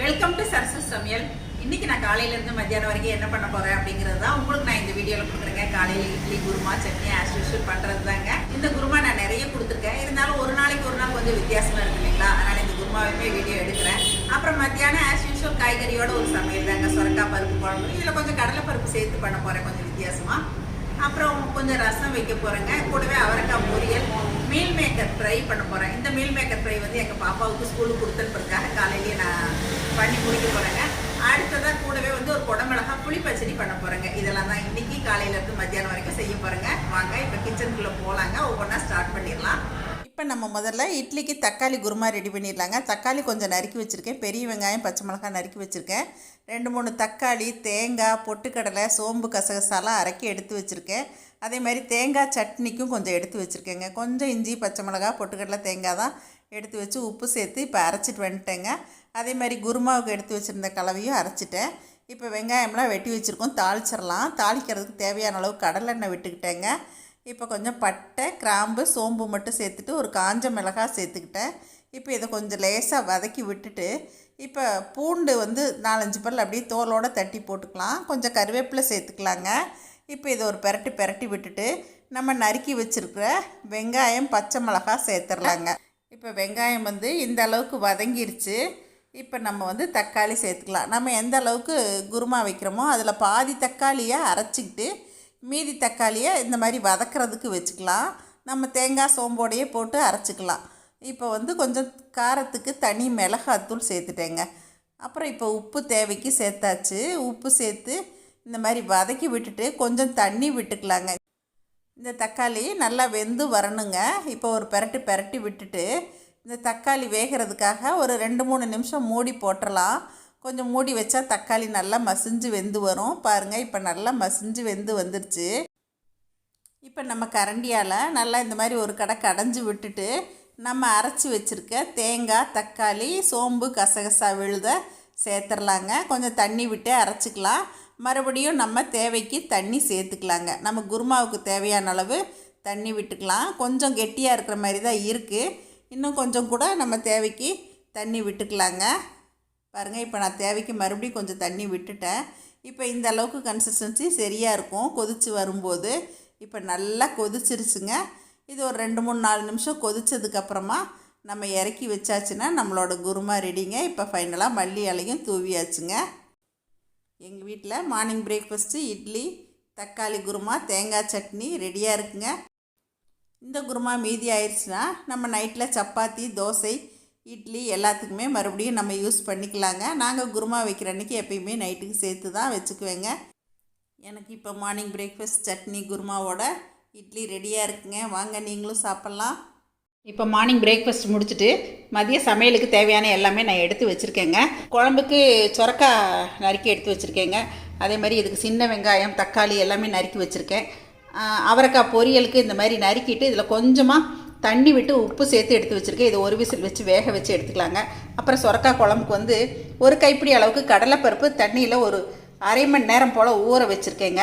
Welcome to சரசஸ் சமையல் இன்னைக்கு நான் காலையிலேருந்து மத்தியானம் வரைக்கும் என்ன பண்ண போறேன் அப்படிங்கிறது தான் உங்களுக்கு நான் இந்த வீடியோவில் கொடுத்துருக்கேன். காலையில் இட்லி குருமா சட்னி ஆஸ் யூஷுவல் பண்ணுறது தாங்க இந்த குருமா நான் நிறைய கொடுத்துருக்கேன். இருந்தாலும் ஒரு நாளைக்கு ஒரு நாள் கொஞ்சம் வித்தியாசமாக இருக்கு இல்லைங்களா? அதனால் இந்த குருமாவையுமே வீடியோ எடுக்கிறேன். அப்புறம் மத்தியானம் ஆஸ் யூஷுவல் காய்கறியோட ஒரு சமையல் தாங்க. சுரக்காய் பருப்பு குழம்பு. இதில் கொஞ்சம் கடலை பருப்பு சேர்த்து பண்ண போகிறேன் கொஞ்சம் வித்தியாசமாக அப்புறம் கொஞ்சம் ரசம் வைக்க போகிறேங்க கூடவே அவரைக்காய் பொரியல் மீல் மேக்கர் ஃப்ரை பண்ண போகிறேன் இந்த மீல் மேக்கர் ஃப்ரை வந்து எங்கள் பாப்பாவுக்கு ஸ்கூலுக்கு கொடுத்துருப்பதுக்காக காலையிலேயே நான் பண்ணி முடிக்க போகிறேங்க அடுத்ததாக கூடவே வந்து ஒரு குடமிளகா புளி பச்சடி பண்ண போகிறேங்க இதெல்லாம் தான் இன்றைக்கி காலையிலேருந்து மத்தியானம் வரைக்கும் செய்ய போகிறேங்க வாங்க இப்போ கிச்சனுக்குள்ளே போகலாங்க ஒவ்வொன்றா ஸ்டார்ட் பண்ணிடலாம். இப்போ நம்ம முதல்ல இட்லிக்கு தக்காளி குருமா ரெடி பண்ணிடலாங்க. தக்காளி கொஞ்சம் நறுக்கி வச்சுருக்கேன். பெரிய வெங்காயம் பச்சை மிளகாய் நறுக்கி வச்சுருக்கேன். ரெண்டு மூணு தக்காளி தேங்காய் பொட்டுக்கடலை சோம்பு கசகசாலாம் அரைக்கி எடுத்து வச்சுருக்கேன். அதே மாதிரி தேங்காய் சட்னிக்கும் கொஞ்சம் எடுத்து வச்சுருக்கேங்க. கொஞ்சம் இஞ்சி பச்சை மிளகாய் பொட்டுக்கடலை தேங்காய் தான் எடுத்து வச்சு உப்பு சேர்த்து இப்போ அரைச்சிட்டு வந்துட்டேங்க. அதே மாதிரி குருமாவுக்கு எடுத்து வச்சுருந்த கலவையும் அரைச்சிட்டேன். இப்போ வெங்காயம்லாம் வெட்டி வச்சுருக்கோம். தாளிச்சிடலாம். தாளிக்கிறதுக்கு தேவையான அளவு கடலெண்ணெய் விட்டுக்கிட்டேங்க. இப்போ கொஞ்சம் பட்டை கிராம்பு சோம்பு மட்டும் சேர்த்துட்டு ஒரு காஞ்ச மிளகாய் சேர்த்துக்கிட்டேன். இப்போ இதை கொஞ்சம் லேசாக வதக்கி விட்டுட்டு இப்போ பூண்டு வந்து நாலஞ்சு பல் அப்படியே தோலோடு தட்டி போட்டுக்கலாம். கொஞ்சம் கருவேப்பிலை சேர்த்துக்கலாங்க. இப்போ இதை ஒரு பெரட்டி பெரட்டி விட்டுட்டு நம்ம நறுக்கி வச்சுருக்கிற வெங்காயம் பச்சை மிளகாய் சேர்த்துடலாங்க இப்போ வெங்காயம் வந்து இந்த அளவுக்கு வதங்கிருச்சு. இப்போ நம்ம வந்து தக்காளி சேர்த்துக்கலாம். நம்ம எந்த அளவுக்கு குருமா வைக்கிறோமோ அதில் பாதி தக்காளியை அரைச்சிக்கிட்டு மீதி தக்காளியை இந்த மாதிரி வதக்கிறதுக்கு வச்சுக்கலாம். நம்ம தேங்காய் சோம்போடையே போட்டு அரைச்சிக்கலாம். இப்போ வந்து கொஞ்சம் காரத்துக்கு தனி மிளகாத்தூள் சேர்த்துட்டேங்க. அப்புறம் இப்போ உப்பு தேவைக்கு சேர்த்தாச்சு. உப்பு சேர்த்து இந்த மாதிரி வதக்கி விட்டுட்டு கொஞ்சம் தண்ணி விட்டுக்கலாங்க. இந்த தக்காளி நல்லா வெந்து வரணுங்க. இப்போ ஒரு பெரட்டு பெரட்டி விட்டுட்டு இந்த தக்காளி வேகிறதுக்காக ஒரு ரெண்டு மூணு நிமிஷம் மூடி போட்டுடலாம் கொஞ்சம் மூடி வச்சா தக்காளி நல்லா மசிஞ்சு வெந்து வரும். பாருங்கள் இப்போ நல்லா மசிஞ்சு வெந்து வந்துடுச்சு இப்போ நம்ம கரண்டியால் நல்லா இந்த மாதிரி ஒரு கடை கடைஞ்சி விட்டுட்டு நம்ம அரைச்சி வச்சுருக்க தேங்காய் தக்காளி சோம்பு கசகசா விழுத சேர்த்துடலாங்க கொஞ்சம் தண்ணி விட்டு அரைச்சிக்கலாம். மறுபடியும் நம்ம தேவைக்கு தண்ணி சேர்த்துக்கலாங்க. நம்ம குருமாவுக்கு தேவையான அளவு தண்ணி விட்டுக்கலாம். கொஞ்சம் கெட்டியாக இருக்கிற மாதிரி தான் இருக்குது இன்னும் கொஞ்சம் கூட நம்ம தேவைக்கு தண்ணி விட்டுக்கலாங்க. பாருங்கள் இப்போ நான் தேவைக்கு மறுபடியும் கொஞ்சம் தண்ணி விட்டுட்டேன். இப்போ இந்த அளவுக்கு கன்சிஸ்டன்சி சரியாக இருக்கும். கொதித்து வரும்போது இப்போ நல்லா கொதிச்சிருச்சுங்க. இது ஒரு ரெண்டு மூணு நாலு நிமிஷம் கொதித்ததுக்கப்புறமா நம்ம இறக்கி வச்சாச்சுன்னா நம்மளோட குருமா ரெடிங்க இப்போ ஃபைனலாக மல்லி இலையும் தூவியாச்சுங்க. எங்கள் வீட்டில் மார்னிங் பிரேக்ஃபாஸ்ட்டு இட்லி தக்காளி குருமா தேங்காய் சட்னி ரெடியாக இருக்குங்க. இந்த குருமா மீதி ஆயிடுச்சுன்னா நம்ம நைட்டில் சப்பாத்தி தோசை இட்லி எல்லாத்துக்குமே மறுபடியும் நம்ம யூஸ் பண்ணிக்கலாங்க. நாங்கள் குருமா வைக்கிற அன்றைக்கி எப்பயுமே நைட்டுக்கு சேர்த்து தான் வச்சுக்குவேங்க. எனக்கு இப்போ மார்னிங் பிரேக்ஃபாஸ்ட் சட்னி குருமாவோட இட்லி ரெடியாக இருக்குங்க. வாங்க நீங்களும் சாப்பிட்லாம். இப்போ மார்னிங் பிரேக்ஃபாஸ்ட் முடிச்சுட்டு மதிய சமையலுக்கு தேவையான எல்லாமே நான் எடுத்து வச்சுருக்கேங்க. குழம்புக்கு சொரக்கா நறுக்கி எடுத்து வச்சுருக்கேங்க. அதே மாதிரி இதுக்கு சின்ன வெங்காயம் தக்காளி எல்லாமே நறுக்கி வச்சுருக்கேன். அவரைக்காய் பொரியலுக்கு இந்த மாதிரி நறுக்கிட்டு இதில் கொஞ்சமாக தண்ணி விட்டு உப்பு சேர்த்து எடுத்து வச்சுருக்கேன். இதை ஒரு விசில் வச்சு வேக வச்சு எடுத்துக்கலாங்க. அப்புறம் சொரக்காய் குழம்புக்கு வந்து ஒரு கைப்பிடி அளவுக்கு கடலைப்பருப்பு தண்ணியில் ஒரு அரை மணி நேரம் போல் ஊற வச்சுருக்கேங்க.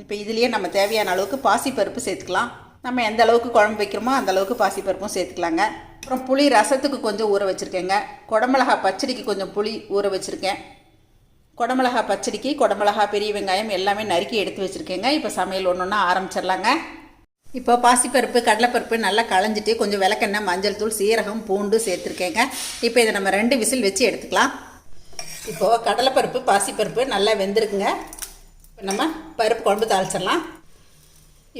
இப்போ இதுலேயே நம்ம தேவையான அளவுக்கு பாசிப்பருப்பு சேர்த்துக்கலாம். நம்ம எந்த அளவுக்கு குழம்பு வைக்கிறோமோ அந்த அளவுக்கு பாசிப்பருப்பும் சேர்த்துக்கலாங்க. அப்புறம் புளி ரசத்துக்கு கொஞ்சம் ஊற வச்சுருக்கேங்க. குடமிளகா பச்சடிக்கு கொஞ்சம் புளி ஊற வச்சுருக்கேன். குடமிளகா பச்சடிக்கு குடமிளகா பெரிய வெங்காயம் எல்லாமே நறுக்கி எடுத்து வச்சுருக்கேங்க. இப்போ சமையல் ஒன்று ஒன்றா ஆரம்பிச்சிடலாங்க. இப்போ பாசிப்பருப்பு கடலைப்பருப்பு நல்லா களைஞ்சிட்டு கொஞ்சம் விளக்கெண்ணெய் மஞ்சள் தூள் சீரகம் பூண்டு சேர்த்துருக்கேங்க. இப்போ இதை நம்ம ரெண்டு விசில் வச்சு எடுத்துக்கலாம். இப்போது கடலைப்பருப்பு பாசிப்பருப்பு நல்லா வெந்திருக்குங்க. இப்போ நம்ம பருப்பு குழம்பு தாளிச்சிடலாம்.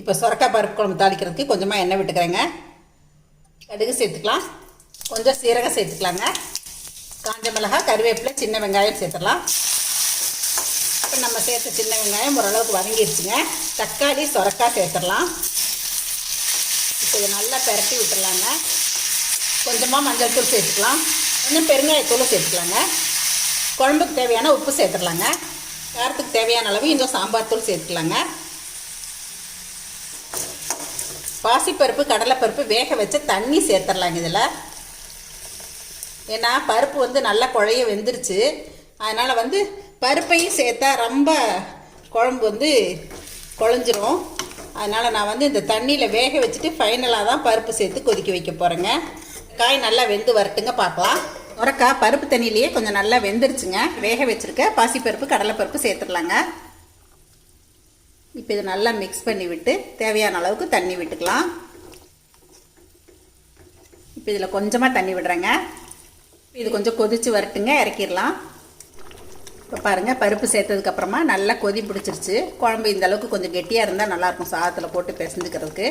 இப்போ சுரக்காய் பருப்பு குழம்பு தாளிக்கிறதுக்கு கொஞ்சமாக எண்ணெய் விட்டுக்கிறேங்க. கடுகு சேர்த்துக்கலாம். கொஞ்சம் சீரகம் சேர்த்துக்கலாங்க. காஞ்ச மிளகாய் கருவேப்பிலை சின்ன வெங்காயம் சேர்த்துடலாம். இப்போ நம்ம சேர்த்த சின்ன வெங்காயம் ஓரளவுக்கு வதங்கிடுச்சுங்க தக்காளி சுரக்காய் சேர்த்துடலாம். இப்போ இதை நல்லா பரட்டி விட்டுடலாங்க கொஞ்சமாக மஞ்சள் தூள் சேர்த்துக்கலாம். கொஞ்சம் பெருங்காயத்தூளும் சேர்த்துக்கலாங்க. குழம்புக்கு தேவையான உப்பு சேர்த்துடலாங்க காரத்துக்கு தேவையான அளவு இன்னும் சாம்பார் தூள் சேர்த்துக்கலாங்க. பாசிப்பருப்பு கடலைப்பருப்பு வேக வச்சு தண்ணி சேர்த்துடலாங்க இதில். ஏன்னா பருப்பு வந்து நல்லா குழைய வெந்துருச்சு. அதனால் வந்து பருப்பையும் சேர்த்தா ரொம்ப குழம்பு வந்து குழஞ்சிரும். அதனால் நான் வந்து இந்த தண்ணியில் வேக வச்சுட்டு ஃபைனலாக தான் பருப்பு சேர்த்து கொதிக்க வைக்க போகிறேங்க காய் நல்லா வெந்து வரட்டுங்க பார்க்கலாம். உரக்காய் பருப்பு தண்ணியிலேயே கொஞ்சம் நல்லா வெந்துருச்சுங்க. வேக வச்சுருக்க பாசிப்பருப்பு கடலைப்பருப்பு சேர்த்துடலாங்க. இப்போ இதை நல்லா மிக்ஸ் பண்ணி விட்டு தேவையான அளவுக்கு தண்ணி விட்டுக்கலாம். இப்போ இதில் கொஞ்சமாக தண்ணி விடுறேங்க. இது கொஞ்சம் கொதிச்சு வரட்டுங்க இறக்கிடலாம். இப்போ பாருங்கள் பருப்பு சேர்த்ததுக்கப்புறமா நல்லா கொதி பிடிச்சிருச்சு. குழம்பு இந்த அளவுக்கு கொஞ்சம் கெட்டியாக இருந்தால் நல்லாயிருக்கும் சாதத்தில் போட்டு பிசைஞ்சுக்கிறதுக்கு.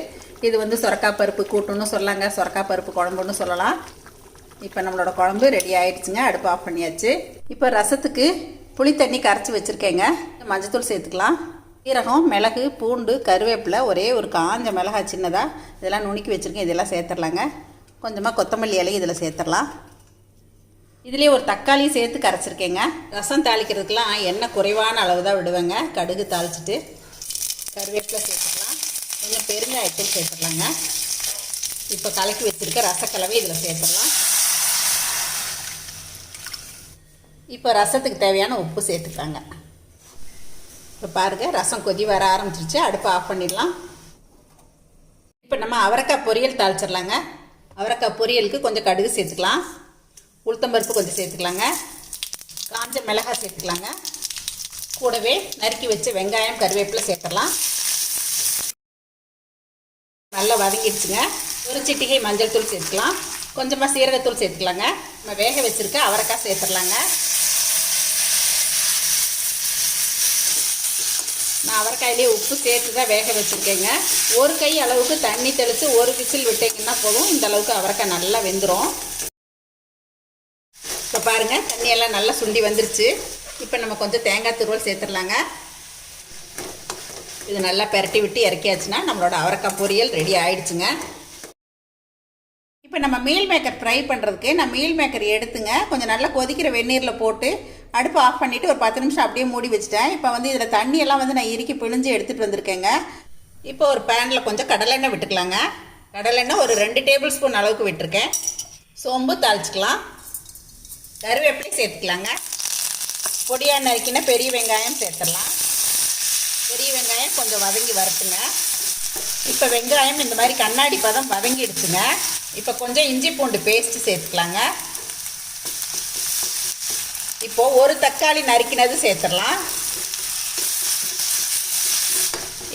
இது வந்து சுரக்கா பருப்பு கூட்டுன்னு சொல்லாங்க. சுரக்கா பருப்பு குழம்புன்னு சொல்லலாம். இப்போ நம்மளோட குழம்பு ரெடி ஆயிடுச்சுங்க. அடுப்பு ஆஃப் பண்ணியாச்சு. இப்போ ரசத்துக்கு புளி தண்ணி கரைச்சி வச்சுருக்கேங்க. மஞ்சத்தூள் சேர்த்துக்கலாம். சீரகம் மிளகு பூண்டு கருவேப்பிலை ஒரே ஒரு காஞ்ச மிளகா சின்னதாக இதெல்லாம் நுணுக்கி வச்சுருக்கேன். இதெல்லாம் சேர்த்துடலாங்க. கொஞ்சமாக கொத்தமல்லி இலை இதில் சேர்த்துடலாம். இதுலேயே ஒரு தக்காளி சேர்த்து கரைச்சிருக்கேங்க. ரசம் தாளிக்கிறதுக்கெலாம் எண்ணெய் குறைவான அளவு தான் விடுவேங்க. கடுகு தாளிச்சிட்டு கருவேப்பிலை சேர்த்துக்கலாம். கொஞ்சம் பெருங்காயத்தூள் சேர்த்துடலாங்க இப்போ கலக்கி வச்சுருக்க ரசக்கலவை இதில் சேர்த்துடலாம். இப்போ ரசத்துக்கு தேவையான உப்பு சேர்த்துக்கலாங்க. இப்போ பாருங்கள் ரசம் கொதி வர ஆரம்பிச்சிருச்சு. அடுப்பை ஆஃப் பண்ணிடலாம். இப்போ நம்ம அவரைக்காய் பொரியல் தாளிச்சிடலாங்க. அவரைக்காய் பொரியலுக்கு கொஞ்சம் கடுகு சேர்த்துக்கலாம். உளுத்தம்பருப்பு கொஞ்சம் சேர்த்துக்கலாங்க. காஞ்ச மிளகாய் சேர்த்துக்கலாங்க. கூடவே நறுக்கி வச்சு வெங்காயம் கருவேப்பிலை சேர்த்துடலாம். நல்லா வதங்கிடுச்சுங்க. ஒரு சிட்டிகை மஞ்சள் தூள் சேர்த்துக்கலாம். கொஞ்சமாக சீரகத்தூள் சேர்த்துக்கலாங்க. நம்ம வேக வச்சுருக்க அவரைக்காய் சேர்த்துடலாங்க. நான் அவரைக்காயிலே உப்பு சேர்த்து தான் வேக வச்சுருக்கேங்க. ஒரு கை அளவுக்கு தண்ணி தெளித்து ஒரு விசில் விட்டீங்கன்னா போதும். இந்த அளவுக்கு அவரைக்காய் நல்லா வெந்துடும் இப்போ பாருங்கள் தண்ணியெல்லாம் நல்லா சுண்டி வந்துருச்சு. இப்போ நம்ம கொஞ்சம் தேங்காய் துருவல் சேர்த்துடலாங்க. இது நல்லா பெரட்டி விட்டு இறக்கியாச்சுன்னா நம்மளோட அவரக்காய் பொரியல் ரெடி ஆயிடுச்சுங்க. இப்போ நம்ம மீல் மேக்கர் ஃப்ரை பண்ணுறதுக்கு நான் மீல் மேக்கர் எடுத்துங்க. கொஞ்சம் நல்லா கொதிக்கிற வெந்நீரில் போட்டு அடுப்பு ஆஃப் பண்ணிவிட்டு ஒரு பத்து நிமிஷம் அப்படியே மூடி வச்சுட்டேன். இப்போ வந்து இதில் தண்ணியெல்லாம் வந்து நான் இறுக்கி பிழிஞ்சு எடுத்துகிட்டு வந்திருக்கேங்க. இப்போ ஒரு பேனில் கொஞ்சம் கடலெண்ணெய் விட்டுக்கலாங்க. கடலெண்ணெய் ஒரு ரெண்டு டேபிள் ஸ்பூன் அளவுக்கு விட்டுருக்கேன். சோம்பு தாளிச்சிக்கலாம். கருவேப்பிலை சேர்த்துக்கலாங்க. பொடியாக நறுக்கினா பெரிய வெங்காயம் சேர்த்துடலாம். பெரிய வெங்காயம் கொஞ்சம் வதங்கி வரட்டுங்க. இப்போ வெங்காயம் இந்த மாதிரி கண்ணாடி பதம் வதங்கிடுச்சுங்க இப்போ கொஞ்சம் இஞ்சி பூண்டு பேஸ்ட்டு சேர்த்துக்கலாங்க. இப்போது ஒரு தக்காளி நறுக்கினது சேர்த்துடலாம்.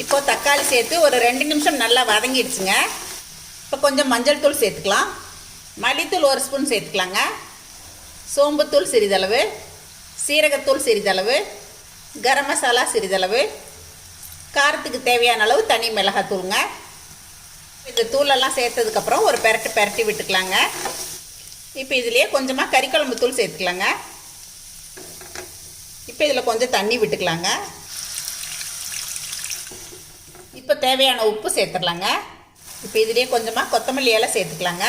இப்போ தக்காளி சேர்த்து ஒரு ரெண்டு நிமிஷம் நல்லா வதங்கிடுச்சுங்க. இப்போ கொஞ்சம் மஞ்சள் தூள் சேர்த்துக்கலாம். மல்லித்தூள் ஒரு ஸ்பூன் சேர்த்துக்கலாங்க. சோம்புத்தூள் சிறிதளவு சீரகத்தூள் சிறிதளவு கரம் மசாலா சிறிதளவு காரத்துக்கு தேவையான அளவு தனி மிளகாத்தூளுங்க. இந்த தூளெல்லாம் சேர்த்ததுக்கப்புறம் ஒரு பெரட்டு பெரட்டி விட்டுக்கலாங்க. இப்போ இதுலேயே கொஞ்சமாக கறிக்குழம்பு தூள் சேர்த்துக்கலாங்க. இப்போ இதில் கொஞ்சம் தண்ணி விட்டுக்கலாங்க. இப்போ தேவையான உப்பு சேர்த்துடலாங்க. இப்போ இதுலேயே கொஞ்சமாக கொத்தமல்லி இலை சேர்த்துக்கலாங்க.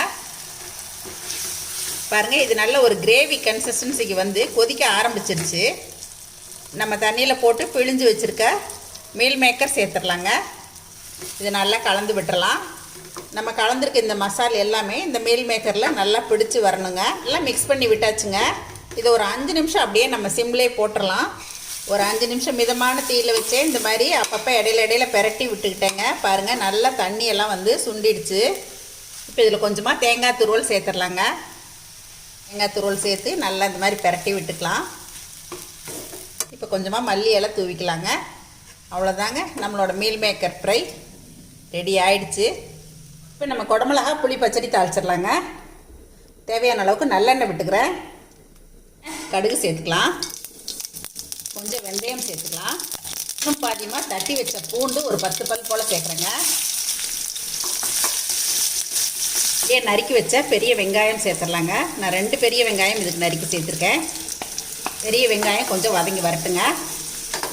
பாருங்கள் இது நல்ல ஒரு கிரேவி கன்சிஸ்டன்சிக்கு வந்து கொதிக்க ஆரம்பிச்சிருச்சு. நம்ம தண்ணியில் போட்டு பிழிஞ்சு வச்சுருக்க மீல் மேக்கர் சேர்த்துடலாங்க. இது நல்லா கலந்து விட்டுறலாம் நம்ம கலந்துருக்க இந்த மசாலா எல்லாமே இந்த மீல் மேக்கரில் நல்லா பிடிச்சி வரணுங்க. எல்லாம் மிக்ஸ் பண்ணி விட்டாச்சுங்க. இது ஒரு அஞ்சு நிமிஷம் அப்படியே நம்ம சிம்லேயே போட்டுடலாம். ஒரு அஞ்சு நிமிஷம் மிதமான தீயில் வச்சே இந்த மாதிரி அப்பப்போ இடையில இடையில பெரட்டி விட்டுக்கிட்டேங்க. பாருங்கள் நல்லா தண்ணியெல்லாம் வந்து சுண்டிடுச்சு. இப்போ இதில் கொஞ்சமாக தேங்காய் துருவல் சேர்த்துடலாங்க. தேங்காய் துருவல் சேர்த்து நல்லா இந்த மாதிரி பெரட்டி விட்டுக்கலாம். இப்போ கொஞ்சமாக மல்லி இலை தூவிக்கலாங்க. அவ்வளோதாங்க நம்மளோட மீல் மேக்கர் ஃப்ரை ரெடி ஆயிடுச்சு. இப்போ நம்ம குடமிளகா புளி பச்சடி தாளிச்சிடலாங்க. தேவையான அளவுக்கு நல்லெண்ணெய் விட்டுக்கிறேன். கடுகு சேர்த்துக்கலாம். கொஞ்சம் வெந்தயம் சேர்த்துக்கலாம். இன்னும் பாதியமாக தட்டி வச்ச பூண்டு ஒரு பத்து பல் போல் சேர்க்குறேங்க. இதே நறுக்கி வச்ச பெரிய வெங்காயம் சேர்த்துடலாங்க. நான் ரெண்டு பெரிய வெங்காயம் இதுக்கு நறுக்கி சேர்த்துருக்கேன். பெரிய வெங்காயம் கொஞ்சம் வதங்கி வரட்டுங்க.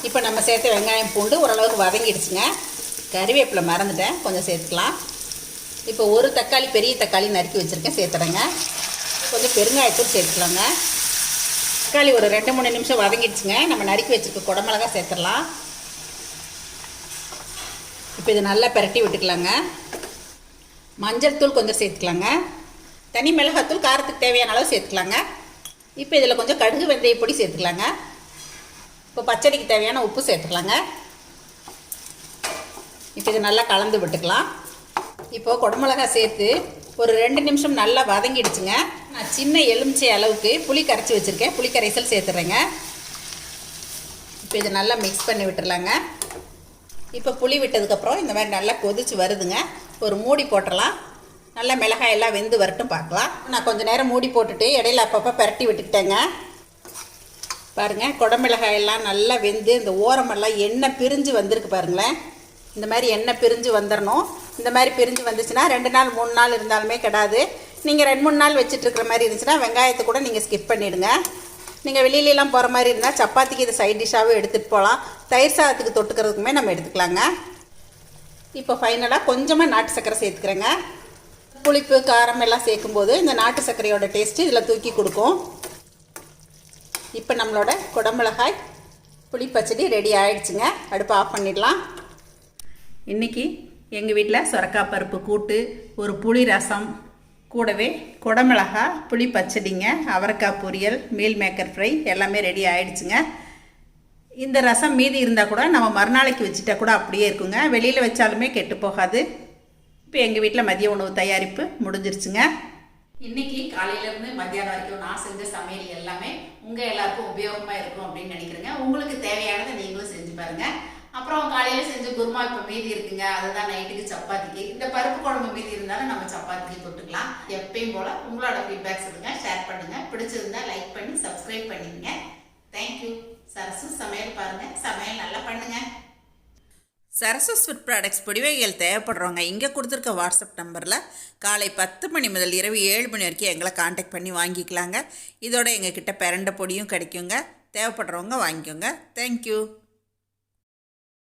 இப்போ நம்ம சேர்த்த வெங்காயம் பூண்டு ஓரளவுக்கு வதங்கிடுச்சுங்க. கறிவேப்பிலை மறந்துட்டேன். கொஞ்சம் சேர்த்துக்கலாம். இப்போ ஒரு தக்காளி பெரிய தக்காளி நறுக்கி வச்சுருக்கேன். சேர்த்துறேங்க கொஞ்சம் பெருங்காயத்தூள் சேர்த்துக்கலாங்க. தக்காளி ஒரு ரெண்டு மூணு நிமிஷம் வதங்கிடுச்சுங்க. நம்ம நறுக்கி வச்சுருக்க குடமிளகா சேர்த்துடலாம். இப்போ இது நல்லா பெரட்டி விட்டுக்கலாங்க. மஞ்சள் தூள் கொஞ்சம் சேர்த்துக்கலாங்க. தனி மிளகாத்தூள் காரத்துக்கு தேவையான அளவு சேர்த்துக்கலாங்க. இப்போ இதில் கொஞ்சம் கடுகு வெந்தய பொடி சேர்த்துக்கலாங்க. இப்போ பச்சடிக்கு தேவையான உப்பு சேர்த்துக்கலாங்க. இப்போ இது நல்லா கலந்து விட்டுக்கலாம். இப்போது குடமிளகா சேர்த்து ஒரு ரெண்டு நிமிஷம் நல்லா வதங்கிடுச்சுங்க. நான் சின்ன எலுமிச்சை அளவுக்கு புளி கரைச்சி வச்சுருக்கேன். புளி கரைசல் சேர்த்துறேங்க. இப்போ இதை நல்லா மிக்ஸ் பண்ணி விட்டுடலாங்க இப்போ புளி விட்டதுக்கப்புறம் இந்த மாதிரி நல்லா கொதிச்சு வருதுங்க. ஒரு மூடி போட்டுடலாம் நல்லா மிளகாயெல்லாம் வெந்து வரட்டும் பார்க்கலாம். நான் கொஞ்சம் நேரம் மூடி போட்டுட்டு இடையில அப்பப்போ பரட்டி விட்டுக்கிட்டேங்க. பாருங்கள் குடமிளகாயெல்லாம் நல்லா வெந்து இந்த ஓரமெல்லாம் எண்ணெய் பிரிஞ்சு வந்திருக்கு பாருங்களேன். இந்த மாதிரி எண்ணெய் பிரிஞ்சு வந்துடணும் இந்த மாதிரி பிரிஞ்சு வந்துச்சுன்னா ரெண்டு நாள் மூணு நாள் இருந்தாலுமே கிடாது. நீங்கள் ரெண்டு மூணு நாள் வச்சுட்டு இருக்கிற மாதிரி இருந்துச்சுன்னா வெங்காயத்தை கூட நீங்கள் ஸ்கிப் பண்ணிவிடுங்க நீங்கள் வெளியிலலாம் போகிற மாதிரி இருந்தால் சப்பாத்திக்கு இது சைட் டிஷ்ஷாகவே எடுத்துகிட்டு போகலாம். தயிர் சாதத்துக்கு தொட்டுக்கிறதுக்குமே நம்ம எடுத்துக்கலாங்க. இப்போ ஃபைனலாக கொஞ்சமாக நாட்டு சர்க்கரை சேர்த்துக்கிறேங்க. புளிப்பு காரம் எல்லாம் சேர்க்கும்போது இந்த நாட்டு சர்க்கரையோட டேஸ்ட்டு இதில் தூக்கி கொடுக்கும். இப்போ நம்மளோட குடமிளகாய் புளி பச்சடி ரெடி ஆயிடுச்சுங்க. அடுப்பு ஆஃப் பண்ணிடலாம். இன்றைக்கி எங்கள் வீட்டில் சுரக்காய் பருப்பு கூட்டு ஒரு புளி ரசம் கூடவே குடமிளகா புளி பச்சடிங்க அவரைக்காய் பொரியல் மீல் மேக்கர் ஃப்ரை எல்லாமே ரெடி ஆயிடுச்சுங்க. இந்த ரசம் மீதி இருந்தால் கூட நம்ம மறுநாளைக்கு வச்சுட்டா கூட அப்படியே இருக்குங்க. வெளியில் வச்சாலுமே கெட்டு போகாது. இப்போ எங்கள் வீட்டில் மதிய உணவு தயாரிப்பு முடிஞ்சிருச்சுங்க. இன்னைக்கு காலையிலேருந்து மத்தியானம் வரைக்கும் நான் செஞ்ச சமையல் எல்லாமே உங்கள் எல்லாருக்கும் உபயோகமாக இருக்கும் அப்படின்னு நினைக்கிறேங்க. உங்களுக்கு தேவையானதை நீங்களும் செஞ்சு பாருங்க. அப்புறம் காலையில் செஞ்ச குருமா இப்போ மீதி இருக்குங்க. அதுதான் நைட்டுக்கு சப்பாத்திக்கு. இந்த பருப்பு குழம்பு மீதி இருந்தாலும் நம்ம சப்பாத்திக்கு தொட்டுக்கலாம். எப்பயும் போல் உங்களோட ஃபீட்பேக்ஸ் சொல்லுங்கள் ஷேர் பண்ணுங்கள் பிடிச்சிருந்தா லைக் பண்ணி சப்ஸ்கிரைப் பண்ணிடுங்க தேங்க்யூ சரசு சமையல் பாருங்க. சமையல் நல்லா பண்ணுங்க. சரசு ஸ்வீட் ப்ராடக்ட்ஸ் பொடிவைகள் தேவைப்படுறவங்க இங்கே கொடுத்துருக்க வாட்ஸ்அப் நம்பரில் காலை பத்து மணி முதல் இரவு ஏழு மணி வரைக்கும் எங்களை காண்டாக்ட் பண்ணி வாங்கிக்கலாங்க. இதோட எங்ககிட்ட பிரண்ட பொடியும் கிடைக்குங்க. தேவைப்படுறவங்க வாங்கிக்கோங்க. தேங்க்யூ